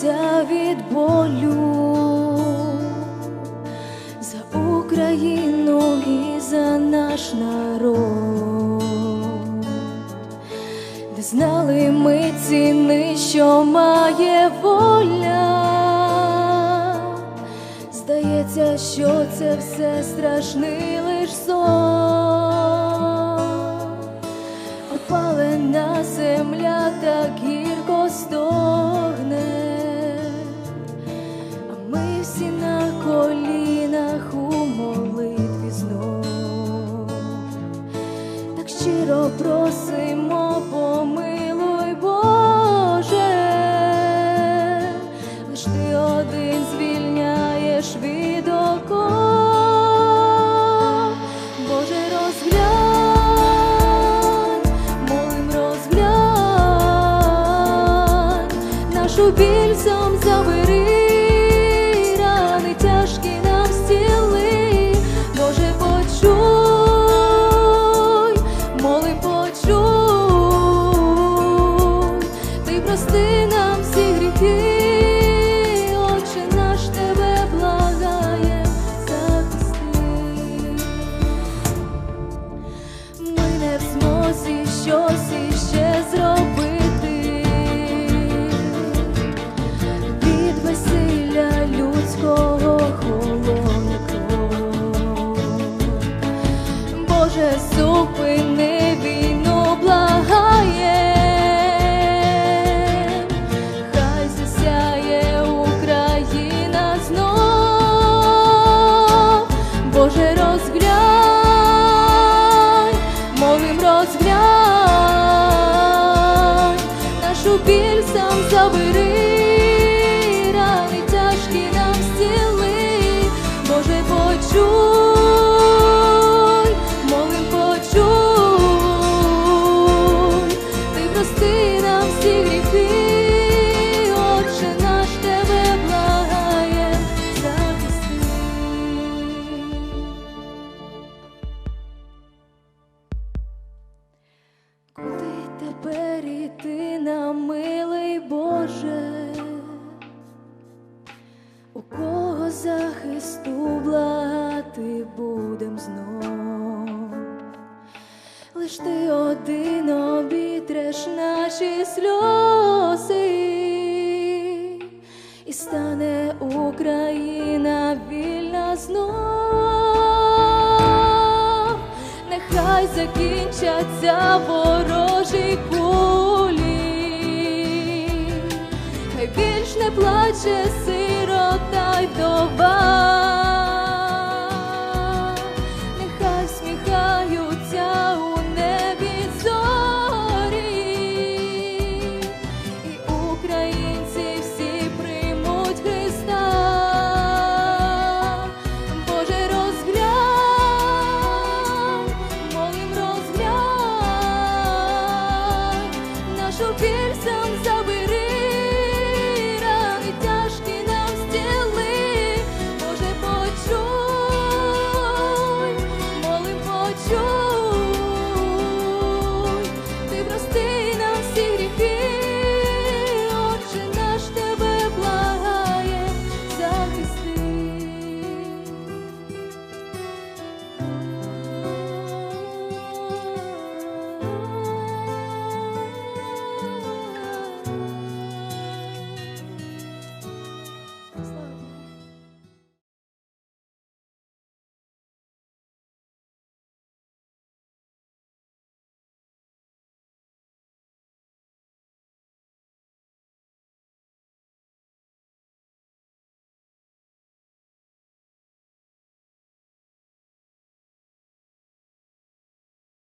тримаюся від болю за Україну і за наш народ, де знали ми ціни, що має воля. Здається, що це все страшний лиш сон. Опалена земля так гірко стогне, всі на колінах у молитві знов. Так щиро просимо, помилуй, Боже, лиш ти один звільняєш від оков. Боже, розглянь, молим розглянь, нашу біль сам забери, Боже, зупини війну, благає, хай засяє Україна знов, Боже, розглянь, молим розглянь, нашу біль сам забери, Боже? У кого захисту благати будем знов? Лиш ти один обітреш наші сльози, і стане Україна вільна знов. Нехай закінчаться ворожі плаче сирота й вдова. Нехай сміхаються у небі зорі, і українці всі приймуть Христа. Боже, розглянь, молим розглянь нашу біль